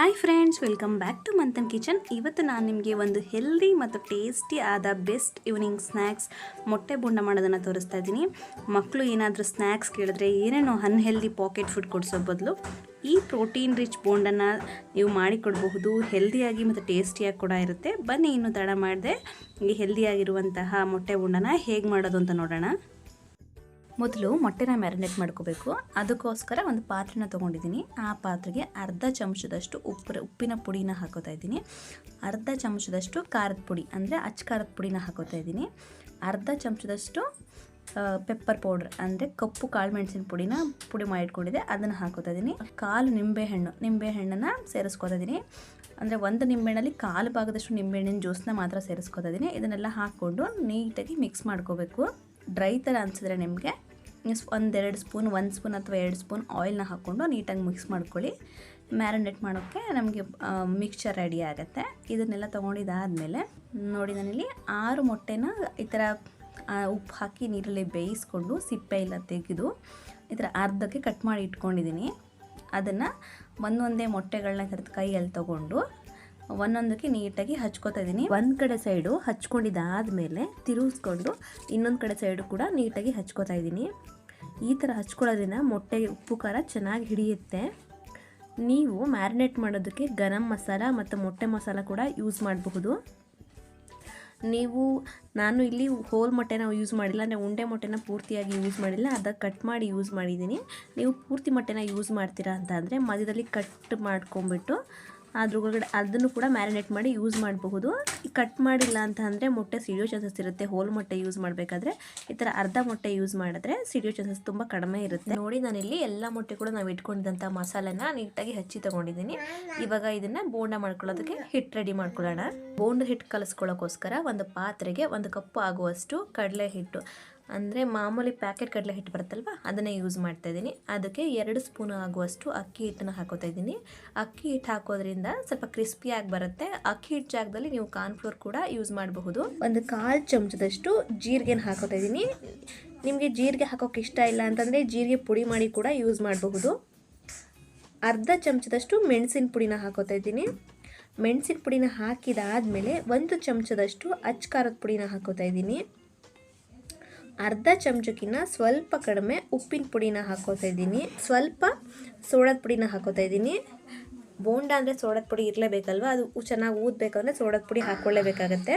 Hi friends welcome back to Manthan kitchen ಇವತ್ತು ನಾನು ನಿಮಗೆ ಒಂದು ಹೆಲ್ದಿ ಮತ್ತು ಟೇಸ್ಟಿ ಆದ ಬೆಸ್ಟ್ ಈವ್ನಿಂಗ್ ಸ್ನ್ಯಾಕ್ಸ್ ಮೊಟ್ಟೆ ಬೋಂಡ ಮಾಡೋದನ್ನು ತೋರಿಸ್ತಾ ಇದ್ದೀನಿ. ಮಕ್ಕಳು ಏನಾದರೂ ಸ್ನ್ಯಾಕ್ಸ್ ಕೇಳಿದ್ರೆ ಏನೇನೋ ಅನ್ಹೆಲ್ದಿ ಪಾಕೆಟ್ ಫುಡ್ ಕೊಡಿಸೋ ಬದಲು ಈ ಪ್ರೋಟೀನ್ ರಿಚ್ ಬೋಂಡನ್ನು ನೀವು ಮಾಡಿಕೊಡಬಹುದು ಹೆಲ್ದಿಯಾಗಿ ಮತ್ತು ಟೇಸ್ಟಿಯಾಗಿ ಕೂಡ ಇರುತ್ತೆ. ಬನ್ನಿ ಇನ್ನೂ ತಡ ಮಾಡದೆ ಈ ಹೆಲ್ದಿಯಾಗಿರುವಂತಹ ಮೊಟ್ಟೆ ಬೋಂಡನ ಹೇಗೆ ಮಾಡೋದು ಅಂತ ನೋಡೋಣ. ಮೊದಲು ಮೊಟ್ಟೆನ ಮ್ಯಾರಿನೇಟ್ ಮಾಡ್ಕೋಬೇಕು. ಅದಕ್ಕೋಸ್ಕರ ಒಂದು ಪಾತ್ರೆನ ತೊಗೊಂಡಿದ್ದೀನಿ. ಆ ಪಾತ್ರೆಗೆ ಅರ್ಧ ಚಮಚದಷ್ಟು ಉಪ್ಪು ಉಪ್ಪಿನ ಪುಡಿನ ಹಾಕೋತಾ ಇದ್ದೀನಿ. ಅರ್ಧ ಚಮಚದಷ್ಟು ಖಾರದ ಪುಡಿ, ಅಂದರೆ ಅಚ್ಚ ಖಾರದ ಪುಡಿನ ಹಾಕೋತಾ ಇದ್ದೀನಿ. ಅರ್ಧ ಚಮಚದಷ್ಟು ಪೆಪ್ಪರ್ ಪೌಡ್ರ್ ಅಂದರೆ ಕಪ್ಪು ಕಾಳು ಮೆಣಸಿನ ಪುಡಿನ ಪುಡಿ ಮಾಡಿಟ್ಕೊಂಡಿದ್ದೆ. ಅದನ್ನು ಹಾಕೋತಾ ಇದ್ದೀನಿ. ಕಾಲು ನಿಂಬೆಹಣ್ಣು ನಿಂಬೆಹಣ್ಣನ್ನು ಸೇರಿಸ್ಕೊತಾ ಇದ್ದೀನಿ. ಅಂದರೆ ಒಂದು ನಿಂಬೆಹಣ್ಣಲ್ಲಿ ಕಾಲು ಭಾಗದಷ್ಟು ನಿಂಬೆಹಣ್ಣಿನ ಜ್ಯೂಸನ್ನ ಮಾತ್ರ ಸೇರಿಸ್ಕೊತಾ ಇದ್ದೀನಿ. ಇದನ್ನೆಲ್ಲ ಹಾಕ್ಕೊಂಡು ನೀಟಾಗಿ ಮಿಕ್ಸ್ ಮಾಡ್ಕೋಬೇಕು. ಡ್ರೈ ಥರ ಅನಿಸಿದ್ರೆ ನಿಮಗೆ ಒಂದೆರಡು ಸ್ಪೂನ್, ಒಂದು ಸ್ಪೂನ್ ಅಥವಾ ಎರಡು ಸ್ಪೂನ್ ಆಯಿಲ್ನ ಹಾಕ್ಕೊಂಡು ನೀಟಾಗಿ ಮಿಕ್ಸ್ ಮಾಡ್ಕೊಳ್ಳಿ. ಮ್ಯಾರಿನೇಟ್ ಮಾಡೋಕ್ಕೆ ನಮಗೆ ಮಿಕ್ಸ್ಚರ್ ರೆಡಿ ಆಗುತ್ತೆ. ಇದನ್ನೆಲ್ಲ ತೊಗೊಂಡಿದ್ದಾದಮೇಲೆ, ನೋಡಿ ನಾನಿಲ್ಲಿ ಆರು ಮೊಟ್ಟೆನ ಈ ಥರ ಉಪ್ಪು ಹಾಕಿ ನೀರಲ್ಲಿ ಬೇಯಿಸ್ಕೊಂಡು ಸಿಪ್ಪೆ ಇಲ್ಲ ತೆಗೆದು ಈ ಥರ ಅರ್ಧಕ್ಕೆ ಕಟ್ ಮಾಡಿ ಇಟ್ಕೊಂಡಿದ್ದೀನಿ. ಅದನ್ನು ಒಂದೊಂದೇ ಮೊಟ್ಟೆಗಳನ್ನ ಕರೆದು ಕೈಯಲ್ಲಿ ತೊಗೊಂಡು ಒಂದೊಂದಕ್ಕೆ ನೀಟಾಗಿ ಹಚ್ಕೋತಾ ಇದ್ದೀನಿ. ಒಂದು ಕಡೆ ಸೈಡು ಹಚ್ಕೊಂಡಿದ್ದಾದಮೇಲೆ ತಿರುಗಿಸ್ಕೊಂಡು ಇನ್ನೊಂದು ಕಡೆ ಸೈಡು ಕೂಡ ನೀಟಾಗಿ ಹಚ್ಕೋತಾ ಇದ್ದೀನಿ. ಈ ಥರ ಹಚ್ಕೊಳ್ಳೋದ್ರಿಂದ ಮೊಟ್ಟೆಗೆ ಉಪ್ಪು ಖಾರ ಚೆನ್ನಾಗಿ ಹಿಡಿಯುತ್ತೆ. ನೀವು ಮ್ಯಾರಿನೇಟ್ ಮಾಡೋದಕ್ಕೆ ಗರಂ ಮಸಾಲ ಮತ್ತು ಮೊಟ್ಟೆ ಮಸಾಲ ಕೂಡ ಯೂಸ್ ಮಾಡಬಹುದು. ನೀವು, ನಾನು ಇಲ್ಲಿ ಹೋಲ್ ಮೊಟ್ಟೆನ ಯೂಸ್ ಮಾಡಿಲ್ಲ, ಅಂದರೆ ಉಂಡೆ ಮೊಟ್ಟೆನ ಪೂರ್ತಿಯಾಗಿ ಯೂಸ್ ಮಾಡಿಲ್ಲ ಅದಕ್ಕೆ ಕಟ್ ಮಾಡಿ ಯೂಸ್ ಮಾಡಿದ್ದೀನಿ. ನೀವು ಪೂರ್ತಿ ಮೊಟ್ಟೆನ ಯೂಸ್ ಮಾಡ್ತೀರಾ ಅಂತ ಅಂದರೆ ಮಧ್ಯದಲ್ಲಿ ಕಟ್ ಮಾಡ್ಕೊಂಬಿಟ್ಟು ಅದ್ರೊಳಗಡೆ ಅದನ್ನು ಕೂಡ ಮ್ಯಾರಿನೇಟ್ ಮಾಡಿ ಯೂಸ್ ಮಾಡಬಹುದು. ಕಟ್ ಮಾಡಿಲ್ಲ ಅಂತ ಅಂದರೆ ಮೊಟ್ಟೆ ಸಿಡಿಯೋ ಚಾನ್ಸಸ್ ಇರುತ್ತೆ. ಹೋಲ್ ಮೊಟ್ಟೆ ಯೂಸ್ ಮಾಡಬೇಕಾದ್ರೆ. ಈ ಥರ ಅರ್ಧ ಮೊಟ್ಟೆ ಯೂಸ್ ಮಾಡಿದ್ರೆ ಸಿಡಿಯೋ ಚಾನ್ಸಸ್ ತುಂಬ ಕಡಿಮೆ ಇರುತ್ತೆ. ನೋಡಿ ನಾನಿಲ್ಲಿ ಎಲ್ಲ ಮೊಟ್ಟೆ ಕೂಡ ನಾವು ಇಟ್ಕೊಂಡಿದ್ದಂಥ ಮಸಾಲೆನ ನೀಟಾಗಿ ಹಚ್ಚಿ ತಗೊಂಡಿದ್ದೀನಿ. ಇವಾಗ ಇದನ್ನು ಬೋಂಡ ಮಾಡ್ಕೊಳ್ಳೋದಕ್ಕೆ ಹಿಟ್ಟು ರೆಡಿ ಮಾಡ್ಕೊಳ್ಳೋಣ. ಬೋಂಡ ಹಿಟ್ಟು ಕಲಿಸ್ಕೊಳ್ಳೋಕ್ಕೋಸ್ಕರ ಒಂದು ಪಾತ್ರೆಗೆ ಒಂದು ಕಪ್ಪು ಆಗುವಷ್ಟು ಕಡಲೆ ಹಿಟ್ಟು. ಅಂದರೆ ಮಾಮೂಲಿ ಪ್ಯಾಕೆಟ್ ಕಡಲೆ ಹಿಟ್ಟು ಬರುತ್ತಲ್ವ? ಅದನ್ನೇ ಯೂಸ್ ಮಾಡ್ತಾ ಇದ್ದೀನಿ. ಅದಕ್ಕೆ ಎರಡು ಸ್ಪೂನ್ ಆಗುವಷ್ಟು ಅಕ್ಕಿ ಹಿಟ್ಟನ್ನು ಹಾಕೋತಾ ಇದ್ದೀನಿ. ಅಕ್ಕಿ ಹಿಟ್ಟು ಹಾಕೋದ್ರಿಂದ ಸ್ವಲ್ಪ ಕ್ರಿಸ್ಪಿಯಾಗಿ ಬರುತ್ತೆ. ಅಕ್ಕಿ ಹಿಟ್ಟು ಜಾಗದಲ್ಲಿ ನೀವು ಕಾರ್ನ್ಫ್ಲೋರ್ ಕೂಡ ಯೂಸ್ ಮಾಡಬಹುದು. ಒಂದು ಕಾಲು ಚಮಚದಷ್ಟು ಜೀರಿಗೆನ ಹಾಕೋತಾ ಇದ್ದೀನಿ. ನಿಮಗೆ ಜೀರಿಗೆ ಹಾಕೋಕೆ ಇಷ್ಟ ಇಲ್ಲ ಅಂತಂದರೆ ಜೀರಿಗೆ ಪುಡಿ ಮಾಡಿ ಕೂಡ ಯೂಸ್ ಮಾಡಬಹುದು. ಅರ್ಧ ಚಮಚದಷ್ಟು ಮೆಣಸಿನ ಪುಡಿನ ಹಾಕೋತಾ ಇದ್ದೀನಿ. ಮೆಣಸಿನ ಪುಡಿನ ಹಾಕಿದಾದಮೇಲೆ ಒಂದು ಚಮಚದಷ್ಟು ಅಚ್ಚ ಖಾರದ ಪುಡಿನ ಹಾಕೋತಾ ಇದ್ದೀನಿ. ಅರ್ಧ ಚಮಚಕ್ಕಿಂತ ಸ್ವಲ್ಪ ಕಡಿಮೆ ಉಪ್ಪಿನ ಪುಡಿನ ಹಾಕೋತಾ ಇದ್ದೀನಿ. ಸ್ವಲ್ಪ ಸೋಡದ ಪುಡಿನ ಹಾಕೋತಾ ಇದ್ದೀನಿ. ಬೋಂಡ ಅಂದರೆ ಸೋಡದ ಪುಡಿ ಇರಲೇಬೇಕಲ್ವ? ಅದು ಚೆನ್ನಾಗಿ ಊದಬೇಕಂದ್ರೆ ಸೋಡದ ಪುಡಿ ಹಾಕ್ಕೊಳ್ಳೇಬೇಕಾಗತ್ತೆ.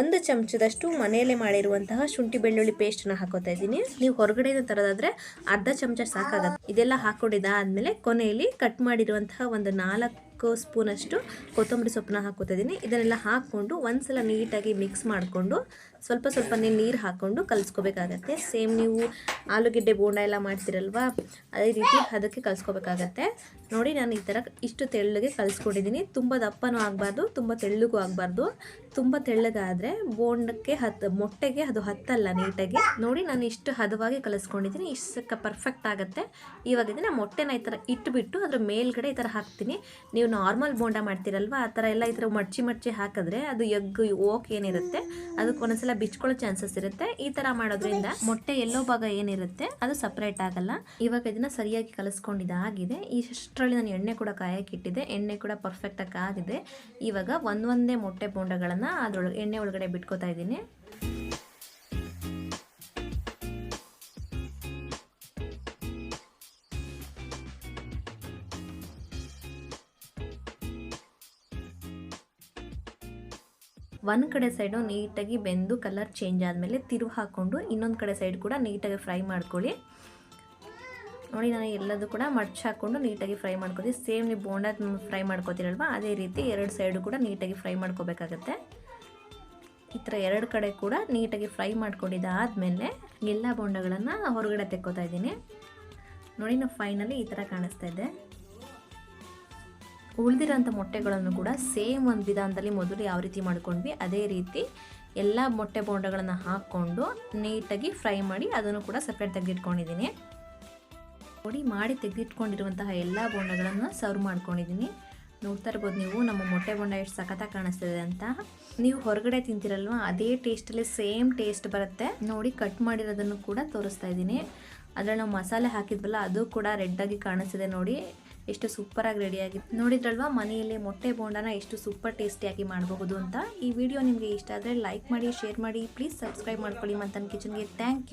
ಒಂದು ಚಮಚದಷ್ಟು ಮನೆಯಲ್ಲೇ ಮಾಡಿರುವಂತಹ ಶುಂಠಿ ಬೆಳ್ಳುಳ್ಳಿ ಪೇಸ್ಟನ್ನ ಹಾಕೋತಾ ಇದ್ದೀನಿ. ನೀವು ಹೊರಗಡೆಯಿಂದ ತರೋದಾದರೆ ಅರ್ಧ ಚಮಚ ಸಾಕಾಗತ್ತೆ. ಇದೆಲ್ಲ ಹಾಕ್ಕೊಂಡಿದ್ದಾದಮೇಲೆ ಕೊನೆಯಲ್ಲಿ ಕಟ್ ಮಾಡಿರುವಂತಹ ಒಂದು ನಾಲ್ಕು ಸ್ಪೂನಷ್ಟು ಕೊತ್ತಂಬರಿ ಸೊಪ್ಪನ್ನ ಹಾಕೋತಾ ಇದ್ದೀನಿ ಇದನ್ನೆಲ್ಲ ಹಾಕ್ಕೊಂಡು ಒಂದ್ಸಲ ನೀಟಾಗಿ ಮಿಕ್ಸ್ ಮಾಡಿಕೊಂಡು ಸ್ವಲ್ಪ ಸ್ವಲ್ಪ ನೀರು ಹಾಕ್ಕೊಂಡು ಕಲಿಸ್ಕೋಬೇಕಾಗತ್ತೆ. ಸೇಮ್ ನೀವು ಆಲೂಗೆಡ್ಡೆ ಬೋಂಡ ಎಲ್ಲ ಮಾಡ್ತಿರಲ್ವಾ, ಅದೇ ರೀತಿ ಅದಕ್ಕೆ ಕಲಿಸ್ಕೋಬೇಕಾಗತ್ತೆ. ನೋಡಿ ನಾನು ಈ ಥರ ಇಷ್ಟು ತೆಳ್ಳಗೆ ಕಲಿಸ್ಕೊಂಡಿದ್ದೀನಿ. ತುಂಬ ದಪ್ಪನೂ ಆಗಬಾರ್ದು, ತುಂಬ ತೆಳ್ಳಗೂ ಆಗಬಾರ್ದು. ತುಂಬ ತೆಳ್ಳಗಾದರೆ ಬೋಂಡಕ್ಕೆ ಹತ್ತು ಮೊಟ್ಟೆಗೆ ಅದು ಹತ್ತಲ್ಲ ನೀಟಾಗಿ. ನೋಡಿ ನಾನು ಇಷ್ಟು ಹದವಾಗಿ ಕಲಿಸ್ಕೊಂಡಿದ್ದೀನಿ. ಇಷ್ಟಕ್ಕೆ ಪರ್ಫೆಕ್ಟ್ ಆಗುತ್ತೆ. ಇವಾಗ ಇದನ್ನು ಮೊಟ್ಟೆನ ಈ ಥರ ಇಟ್ಟುಬಿಟ್ಟು ಅದ್ರ ಮೇಲ್ಗಡೆ ಈ ಥರ ಹಾಕ್ತೀನಿ. ನೀವು ನಾರ್ಮಲ್ ಬೋಂಡ ಮಾಡ್ತೀರಲ್ವ? ಆ ಥರ ಎಲ್ಲ ಈ ಥರ ಮಡ್ಚಿ ಮಡ್ಚಿ ಹಾಕಿದ್ರೆ ಅದು ಎಗ್ ಓಕ್ ಏನಿರುತ್ತೆ, ಅದಕ್ಕೆ ಒಂದೊಂದ್ಸಲ ಬಿಚ್ಕೊಳ್ಳೋ ಚಾನ್ಸಸ್ ಇರುತ್ತೆ. ಈ ಥರ ಮಾಡೋದ್ರಿಂದ ಮೊಟ್ಟೆ ಎಲ್ಲೋ ಭಾಗ ಏನಿರುತ್ತೆ, ಅದು ಸಪ್ರೇಟ್ ಆಗಲ್ಲ. ಇವಾಗ ಇದನ್ನ ಸರಿಯಾಗಿ ಕಲಿಸ್ಕೊಂಡಿದ್ದಾಗಿದೆ ಇಷ್ಟರಲ್ಲಿ ನಾನು ಎಣ್ಣೆ ಕೂಡ ಕಾಯಕ್ಕೆ ಇಟ್ಟಿದ್ದೆ. ಎಣ್ಣೆ ಕೂಡ ಪರ್ಫೆಕ್ಟಾಗಿ ಆಗಿದೆ ಇವಾಗ ಒಂದೊಂದೇ ಮೊಟ್ಟೆ ಬೋಂಡಗಳನ್ನು ಅದರೊಳಗೆ, ಎಣ್ಣೆ ಒಳಗಡೆ ಬಿಟ್ಕೋತಾ ಇದ್ದೀನಿ. ಒಂದು ಕಡೆ ಸೈಡು ನೀಟಾಗಿ ಬೆಂದು ಕಲರ್ ಚೇಂಜ್ ಆದಮೇಲೆ ತಿರುವು ಹಾಕ್ಕೊಂಡು ಇನ್ನೊಂದು ಕಡೆ ಸೈಡ್ ಕೂಡ ನೀಟಾಗಿ ಫ್ರೈ ಮಾಡ್ಕೊಳ್ಳಿ. ನೋಡಿ ನಾನು ಎಲ್ಲದೂ ಕೂಡ ಮಡ್ಚ್ ಹಾಕ್ಕೊಂಡು ನೀಟಾಗಿ ಫ್ರೈ ಮಾಡ್ಕೊತೀವಿ ಸೇಮ್ ನೀವು ಬೋಂಡ ಫ್ರೈ ಮಾಡ್ಕೋತೀರಲ್ವ, ಅದೇ ರೀತಿ ಎರಡು ಸೈಡು ಕೂಡ ನೀಟಾಗಿ ಫ್ರೈ ಮಾಡ್ಕೋಬೇಕಾಗತ್ತೆ. ಈ ಥರ ಎರಡು ಕಡೆ ಕೂಡ ನೀಟಾಗಿ ಫ್ರೈ ಮಾಡ್ಕೊಂಡಿದ್ದಾದಮೇಲೆ ಎಲ್ಲ ಬೋಂಡಗಳನ್ನು ಹೊರಗಡೆ ತೆಕ್ಕೋತಾ ಇದ್ದೀನಿ. ನೋಡಿ, ನಾವು ಫೈನಲಿ ಈ ಥರ ಕಾಣಿಸ್ತಾ ಇದೆ. ಉಳಿದಿರೋಂಥ ಮೊಟ್ಟೆಗಳನ್ನು ಕೂಡ ಸೇಮ್ ಒಂದು ವಿಧಾನದಲ್ಲಿ ಮೊದಲು ಯಾವ ರೀತಿ ಮಾಡ್ಕೊಂಡ್ವಿ, ಅದೇ ರೀತಿ ಎಲ್ಲ ಮೊಟ್ಟೆ ಬೋಂಡಗಳನ್ನು ಹಾಕ್ಕೊಂಡು ನೀಟಾಗಿ ಫ್ರೈ ಮಾಡಿ ಅದನ್ನು ಕೂಡ ಸಪ್ರೇಟ್ ತೆಗೆದಿಟ್ಕೊಂಡಿದ್ದೀನಿ. ನೋಡಿ ಮಾಡಿ ತೆಗೆದಿಟ್ಕೊಂಡಿರುವಂತಹ ಎಲ್ಲ ಬೋಂಡಗಳನ್ನು ಸರ್ವ್ ಮಾಡ್ಕೊಂಡಿದ್ದೀನಿ. ನೋಡ್ತಾ ಇರ್ಬೋದು ನೀವು, ನಮ್ಮ ಮೊಟ್ಟೆ ಬೋಂಡ ಎಷ್ಟು ಸಖತ್ತಾಗಿ ಕಾಣಿಸ್ತಿದೆ ಅಂತ. ನೀವು ಹೊರಗಡೆ ತಿಂತಿರಲ್ವ, ಅದೇ ಟೇಸ್ಟಲ್ಲಿ ಸೇಮ್ ಟೇಸ್ಟ್ ಬರುತ್ತೆ. ನೋಡಿ, ಕಟ್ ಮಾಡಿರೋದನ್ನು ಕೂಡ ತೋರಿಸ್ತಾ ಇದ್ದೀನಿ. ಅದರಲ್ಲಿ ನಾವು ಮಸಾಲೆ ಹಾಕಿದ್ವಲ್ಲ, ಅದು ಕೂಡ ರೆಡ್ಡಾಗಿ ಕಾಣಿಸ್ತಿದೆ ನೋಡಿ. ಎಷ್ಟು ಸೂಪರಾಗಿ ಆಗಿದೆ ನೋಡಿದ್ರಲ್ವಾ, ಮನೆಯಲ್ಲೇ ಮೊಟ್ಟೆ ಬೋಂಡನ ಎಷ್ಟು ಸೂಪರ್ ಟೇಸ್ಟಿಯಾಗಿ ಮಾಡಬಹುದು ಅಂತ. ಈ ವಿಡಿಯೋ ನಿಮಗೆ ಇಷ್ಟ ಆದರೆ ಲೈಕ್ ಮಾಡಿ ಶೇರ್ ಮಾಡಿ. ಪ್ಲೀಸ್ ಸಬ್ಸ್ಕ್ರೈಬ್ ಮಾಡ್ಕೊಳ್ಳಿ ಮಂತನ್ ಕಿಚನ್ಗೆ. Thank you